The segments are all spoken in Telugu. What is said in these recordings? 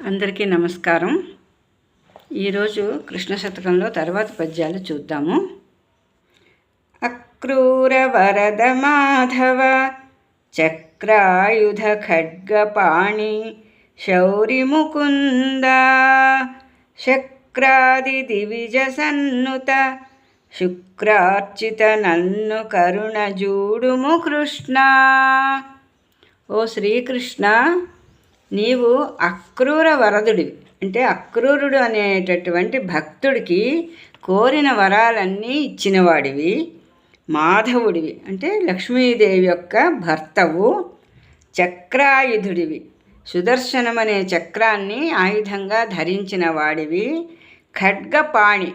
అందరికీ నమస్కారం. ఈరోజు కృష్ణ శతకంలో తర్వాత పద్యాలు చూద్దాము. అక్రూర వరద మాధవ చక్రాయుధ ఖడ్గపాణి శౌరి ముకుంద శక్రాది దివిజ సన్నుత శుక్రార్చిత నన్ను కరుణ జూడుము కృష్ణ. ఓ శ్రీకృష్ణ నీవు అక్రూర వరదుడివి. అంటే అక్రూరుడు అనేటటువంటి భక్తుడికి కోరిన వరాలన్నీ ఇచ్చినవాడివి మాధవుడివి. అంటే లక్ష్మీదేవి యొక్క భర్తవు చక్రాయుధుడివి. సుదర్శనం అనే చక్రాన్ని ఆయుధంగా ధరించిన వాడివి. ఖడ్గపాణి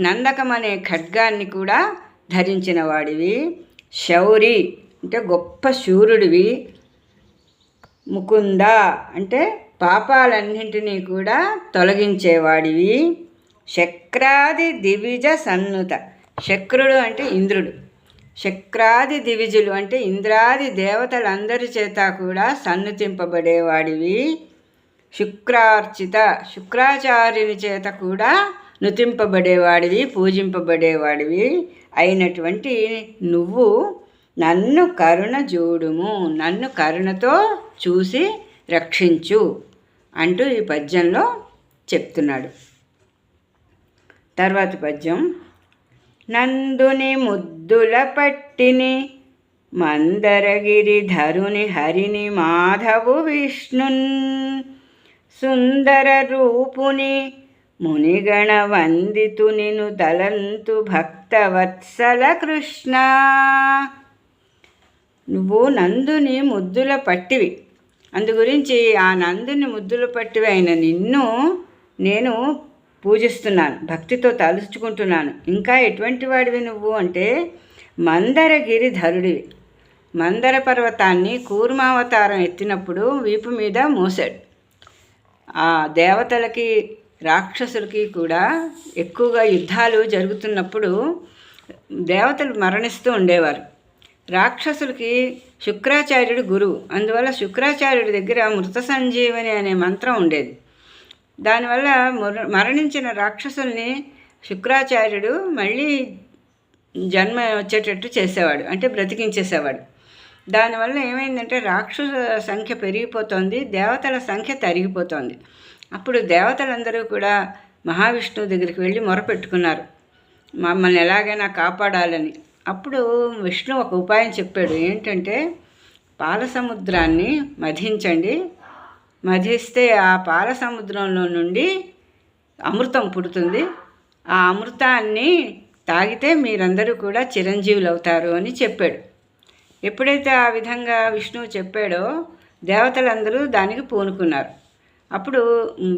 నందకం అనే ఖడ్గాన్ని కూడా ధరించిన వాడివి. శౌరి అంటే గొప్ప శూరుడివి. ముకుంద అంటే పాపాలన్నింటినీ కూడా తొలగించేవాడివి. శక్రాది దివిజ సన్నుత. శక్రుడు అంటే ఇంద్రుడు. శక్రాది దివిజులు అంటే ఇంద్రాది దేవతలందరి చేత కూడా సన్నుతింపబడేవాడివి. శుక్రార్చిత శుక్రాచార్యుని చేత కూడా నుతింపబడేవాడివి పూజింపబడేవాడివి. అయినటువంటి నువ్వు నన్ను కరుణ జోడుము నన్ను కరుణతో చూసి రక్షించు అంటూ ఈ పద్యంలో చెప్తున్నాడు. తర్వాత పద్యం నందుని ముద్దుల పట్టిని మందరగిరి ధరుని హరిని మాధవు విష్ణున్ సుందర రూపుని మునిగణ వందితునిను తలంతు భక్తవత్సల కృష్ణ. నువ్వు నందుని ముద్దుల పట్టివి. అందు గురించి ఆ నందుని ముద్దుల పట్టివి అయిన నిన్ను నేను పూజిస్తున్నాను. భక్తితో తలుచుకుంటున్నాను. ఇంకా ఎటువంటి వాడివి నువ్వు అంటే మందరగిరి ధరుడివి. మందర పర్వతాన్ని కూర్మావతారం ఎత్తినప్పుడు వీపు మీద మోసాడు ఆ దేవతలకి రాక్షసులకి కూడా ఎక్కువగా యుద్ధాలు జరుగుతున్నప్పుడు దేవతలు మరణిస్తూ ఉండేవారు. రాక్షసులకి శుక్రాచార్యుడు గురువు. అందువల్ల శుక్రాచార్యుడి దగ్గర మృత సంజీవని అనే మంత్రం ఉండేది. దానివల్ల మరణించిన రాక్షసుల్ని శుక్రాచార్యుడు మళ్ళీ జన్మ వచ్చేటట్టు చేసేవాడు అంటే బ్రతికించేసేవాడు. దానివల్ల ఏమైందంటే రాక్షస సంఖ్య పెరిగిపోతుంది దేవతల సంఖ్య తరిగిపోతుంది. అప్పుడు దేవతలందరూ కూడా మహావిష్ణువు దగ్గరికి వెళ్ళి మొరపెట్టుకున్నారు మమ్మల్ని ఎలాగైనా కాపాడాలని అప్పుడు విష్ణు ఒక ఉపాయం చెప్పాడు. ఏంటంటే పాలసముద్రాన్ని మధించండి. మధిస్తే ఆ పాలసముద్రంలో నుండి అమృతం పుడుతుంది. ఆ అమృతాన్ని తాగితే మీరందరూ కూడా చిరంజీవులు అవుతారు అని చెప్పాడు. ఎప్పుడైతే ఆ విధంగా విష్ణువు చెప్పాడో దేవతలందరూ దానికి పూనుకున్నారు. అప్పుడు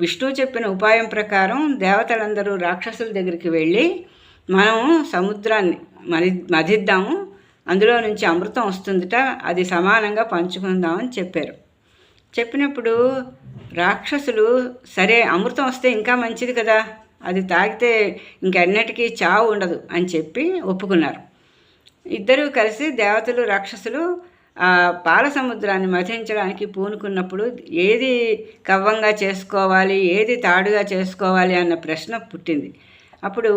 విష్ణువు చెప్పిన ఉపాయం ప్రకారం దేవతలందరూ రాక్షసుల దగ్గరికి వెళ్ళి మనం సముద్రాన్ని మరి మదిద్దాము అందులో నుంచి అమృతం వస్తుందిట అది సమానంగా పంచుకుందామని చెప్పారు. చెప్పినప్పుడు రాక్షసులు సరే అమృతం వస్తే ఇంకా మంచిది కదా అది తాగితే ఇంకెన్నటికీ చావు ఉండదు అని చెప్పి ఒప్పుకున్నారు. ఇద్దరూ కలిసి దేవతలు రాక్షసులు పాల సముద్రాన్ని మధించడానికి పూనుకున్నప్పుడు ఏది కవ్వంగా చేసుకోవాలి ఏది తాడుగా చేసుకోవాలి అన్న ప్రశ్న పుట్టింది. అప్పుడు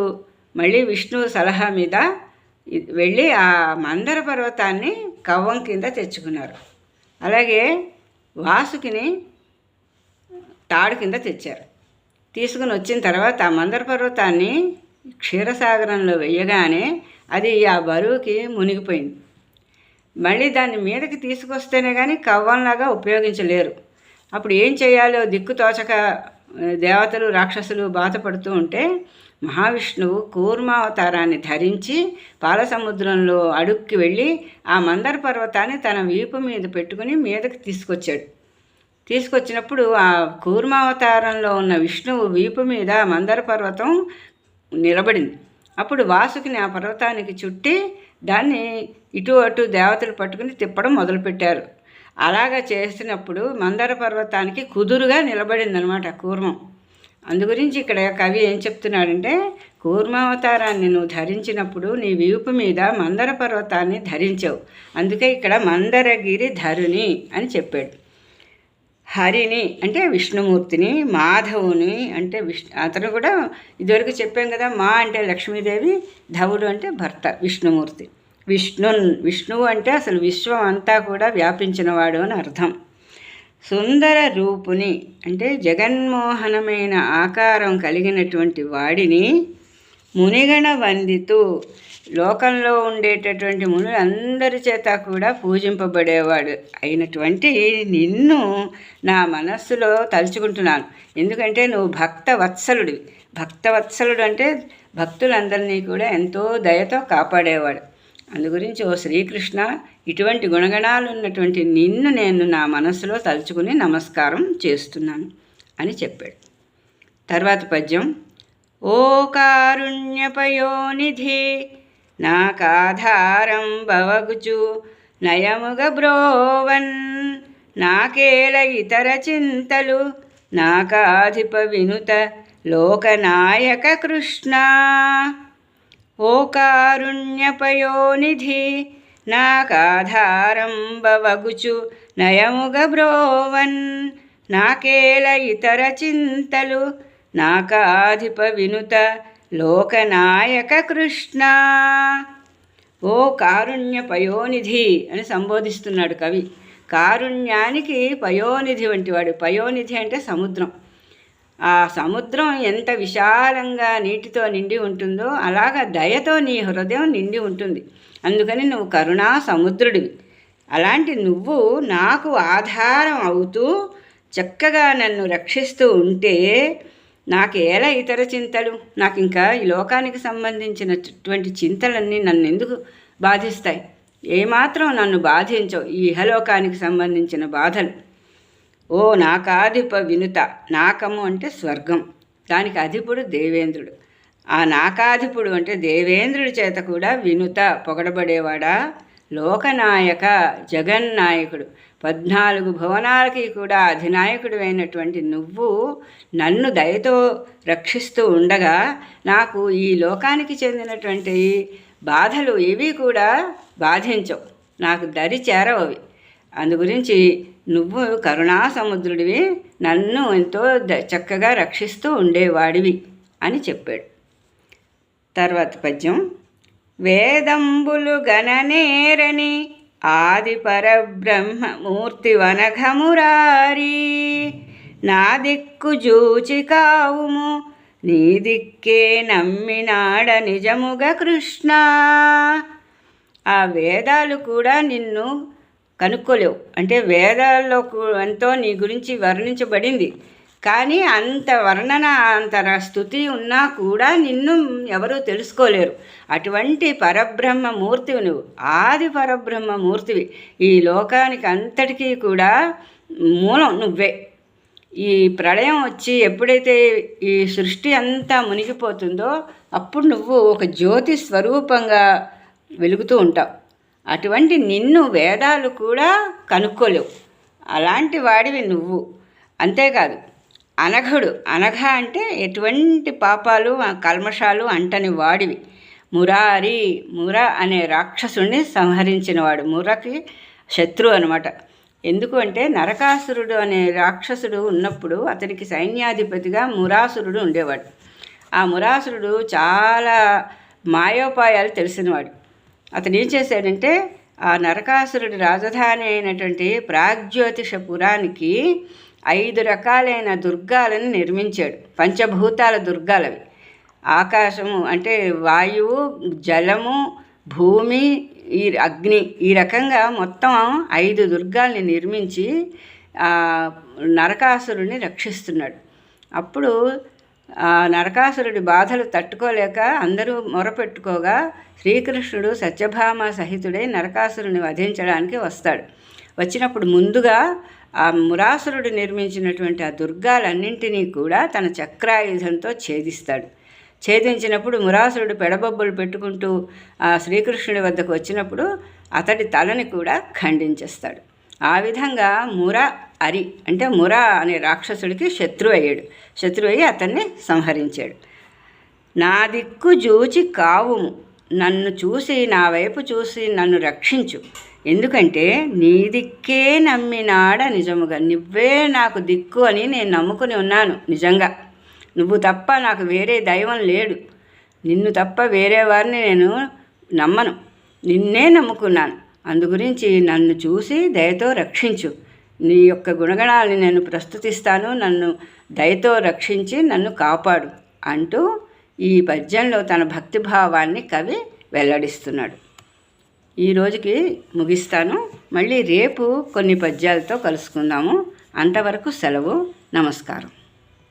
మళ్ళీ విష్ణువు సలహా మీద వెళ్ళి ఆ మందర పర్వతాన్ని కవ్వం కింద తెచ్చుకున్నారు. అలాగే వాసుకిని తాడు కింద తెచ్చారు. తీసుకుని వచ్చిన తర్వాత ఆ మందర పర్వతాన్ని క్షీరసాగరంలో వెయ్యగానే అది ఆ బరువుకి మునిగిపోయింది. మళ్ళీ దాన్ని మీదకి తీసుకొస్తేనే కానీ కవ్వంలాగా ఉపయోగించలేరు. అప్పుడు ఏం చేయాలో దిక్కు తోచక దేవతలు రాక్షసులు బాధపడుతూ ఉంటే మహావిష్ణువు కూర్మావతారాన్ని ధరించి పాలసముద్రంలో అడుక్కి వెళ్ళి ఆ మందర పర్వతాన్ని తన వీపు మీద పెట్టుకుని మీదకి తీసుకొచ్చాడు. తీసుకొచ్చినప్పుడు ఆ కూర్మావతారంలో ఉన్న విష్ణువు వీపు మీద మందర పర్వతం నిలబడింది. అప్పుడు వాసుకిని ఆ పర్వతానికి చుట్టి దాన్ని ఇటు అటు దేవతలు పట్టుకుని తిప్పడం మొదలుపెట్టారు. అలాగా చేసినప్పుడు మందర పర్వతానికి కుదురుగా నిలబడిందనమాట కూర్మం. అందుగురించి ఇక్కడ కవి ఏం చెప్తున్నాడంటే కూర్మావతారాన్ని నువ్వు ధరించినప్పుడు నీ వీపు మీద మందర పర్వతాన్ని ధరించావు. అందుకే ఇక్కడ మందరగిరి ధరుని అని చెప్పాడు. హరిని అంటే విష్ణుమూర్తిని మాధవుని అంటే విష్ణు అతను కూడా ఇదివరకు చెప్పాం కదా మా అంటే లక్ష్మీదేవి ధవుడు అంటే భర్త విష్ణుమూర్తి. విష్ణు విష్ణువు అంటే అసలు విశ్వం అంతా కూడా వ్యాపించినవాడు అని అర్థం. సుందర రూపుని అంటే జగన్మోహనమైన ఆకారం కలిగినటువంటి వాడిని మునిగణ వందితూ లోకంలో ఉండేటటువంటి మునులందరి చేత కూడా పూజింపబడేవాడు అయినటువంటి నిన్ను నా మనస్సులో తలుచుకుంటున్నాను. ఎందుకంటే నువ్వు భక్త వత్సలుడివి భక్త వత్సలుడు అంటే భక్తులందరినీ కూడా ఎంతో దయతో కాపాడేవాడు. అందు గురించి ఓ శ్రీకృష్ణ ఇటువంటి గుణగణాలు ఉన్నటువంటి నిన్ను నేను నా మనస్సులో తలుచుకుని నమస్కారం చేస్తున్నాను అని చెప్పాడు. తర్వాత పద్యం ఓ కారుణ్యపయోనిధి నాకాధారం భవగుచు నయముగ బ్రోవన్ నాకేల ఇతర చింతలు నాకాధిప వినుత లోకనాయక కృష్ణ. ఓ కారుణ్యపయోనిధి నాకాధారం భవగుచు నయముగ బ్రోవన్ నాకేల ఇతర చింతలు నాకాధిప వినుత లోకనాయక కృష్ణ. ఓ కారుణ్య పయోనిధి అని సంబోధిస్తున్నాడు కవి. కారుణ్యానికి పయోనిధి వంటివాడు. పయోనిధి అంటే సముద్రం. ఆ సముద్రం ఎంత విశాలంగా నీటితో నిండి ఉంటుందో అలాగ దయతో నీ హృదయం నిండి ఉంటుంది. అందుకని నువ్వు కరుణా సముద్రుడివి. అలాంటి నువ్వు నాకు ఆధారం అవుతూ చక్కగా నన్ను రక్షిస్తూ ఉంటే నాకు ఎలా ఇతర చింతలు? నాకు ఇంకా ఈ లోకానికి సంబంధించినటువంటి చింతలన్నీ నన్ను ఎందుకు బాధిస్తాయి? ఏమాత్రం నన్ను బాధించవు. ఈ ఇహలోకానికి సంబంధించిన బాధలు. ఓ నాకాధిప వినుత. నాకము అంటే స్వర్గం. దానికి అధిపుడు దేవేంద్రుడు. ఆ నాకాధిపుడు అంటే దేవేంద్రుడి చేత కూడా వినుత పొగడబడేవాడా? లోకనాయక జగన్నాయకుడు. పద్నాలుగు భవనాలకి కూడా అధినాయకుడు అయినటువంటి నువ్వు నన్ను దయతో రక్షిస్తూ ఉండగా నాకు ఈ లోకానికి చెందినటువంటి బాధలు ఇవి కూడా బాధించవు. నాకు దరి చేరవవి అందు గురించి నువ్వు కరుణా సముద్రుడివి నన్ను ఎంతో చక్కగా రక్షిస్తూ ఉండేవాడివి అని చెప్పాడు. తర్వాత పద్యం వేదంబులు గణనేరని ఆది పరబ్రహ్మమూర్తి వనఘమురారి నా దిక్కు జూచి కావుము నీ దిక్కే నమ్మినాడ నిజముగా కృష్ణ. ఆ వేదాలు కూడా నిన్ను కనుక్కోలేవు. అంటే వేదాల్లో ఎంతో నీ గురించి వర్ణించబడింది. కానీ అంత వర్ణన అంత స్థుతి ఉన్నా కూడా నిన్ను ఎవరూ తెలుసుకోలేరు. అటువంటి పరబ్రహ్మ మూర్తివి నువ్వు. ఆది పరబ్రహ్మ మూర్తివి ఈ లోకానికి అంతటికీ కూడా మూలం నువ్వే. ఈ ప్రళయం వచ్చి ఎప్పుడైతే ఈ సృష్టి అంతా మునిగిపోతుందో అప్పుడు నువ్వు ఒక జ్యోతి స్వరూపంగా వెలుగుతూ ఉంటావు. అటువంటి నిన్ను వేదాలు కూడా కనుక్కోలేవు. అలాంటి వాడివి నువ్వు. అంతేకాదు అనఘుడు అనఘ అంటే ఎటువంటి పాపాలు కల్మషాలు అంటని వాడివి. మురారి ముర అనే రాక్షసుణ్ణి సంహరించినవాడు మురకి శత్రువు అనమాట. ఎందుకు అంటే నరకాసురుడు అనే రాక్షసుడు ఉన్నప్పుడు అతనికి సైన్యాధిపతిగా మురాసురుడు ఉండేవాడు. ఆ మురాసురుడు చాలా మాయోపాయాలు తెలిసినవాడు. అతను ఏం చేశాడంటే ఆ నరకాసురుడి రాజధాని అయినటువంటి ప్రాగ్జ్యోతిషపురానికి ఐదు రకాలైన దుర్గాలను నిర్మించాడు. పంచభూతాల దుర్గాలవి. ఆకాశము అంటే వాయువు జలము భూమి ఈ అగ్ని. ఈ రకంగా మొత్తం ఐదు దుర్గాల్ని నిర్మించి నరకాసురుడిని రక్షిస్తున్నాడు. అప్పుడు నరకాసురుడి బాధలు తట్టుకోలేక అందరూ మొరపెట్టుకోగా శ్రీకృష్ణుడు సత్యభామ సహితుడై నరకాసురుని వధించడానికి వస్తాడు. వచ్చినప్పుడు ముందుగా ఆ మురాసురుడు నిర్మించినటువంటి ఆ దుర్గాలన్నింటినీ కూడా తన చక్రాయుధంతో ఛేదిస్తాడు. ఛేదించినప్పుడు మురాసురుడు పెడబొబ్బలు పెట్టుకుంటూ ఆ శ్రీకృష్ణుడి వద్దకు వచ్చినప్పుడు అతడి తలని కూడా ఖండించేస్తాడు. ఆ విధంగా మురా అరి అంటే ముర అనే రాక్షసుడికి శత్రువు అయ్యాడు శత్రువు అయ్యి అతన్ని సంహరించాడు. నా దిక్కు జూచి కావుము. నన్ను చూసి నా వైపు చూసి నన్ను రక్షించు. ఎందుకంటే నీ దిక్కే నమ్మినాడ నిజముగా. నువ్వే నాకు దిక్కు అని నేను నమ్ముకుని ఉన్నాను నిజంగా. నువ్వు తప్ప నాకు వేరే దైవం లేడు. నిన్ను తప్ప వేరే వారిని నేను నమ్మను. నిన్నే నమ్ముకున్నాను. అందుగురించి నన్ను చూసి దయతో రక్షించు. నీ యొక్క గుణగణాలను నేను ప్రస్తుతిస్తాను నన్ను దయతో రక్షించి నన్ను కాపాడు అంటూ ఈ పద్యంలో తన భక్తిభావాన్ని కవి వెల్లడిస్తున్నాడు. ఈ రోజుకి ముగిస్తాను. మళ్ళీ రేపు కొన్ని పద్యాలతో కలుసుకుందాము. అంతవరకు సెలవు. నమస్కారం.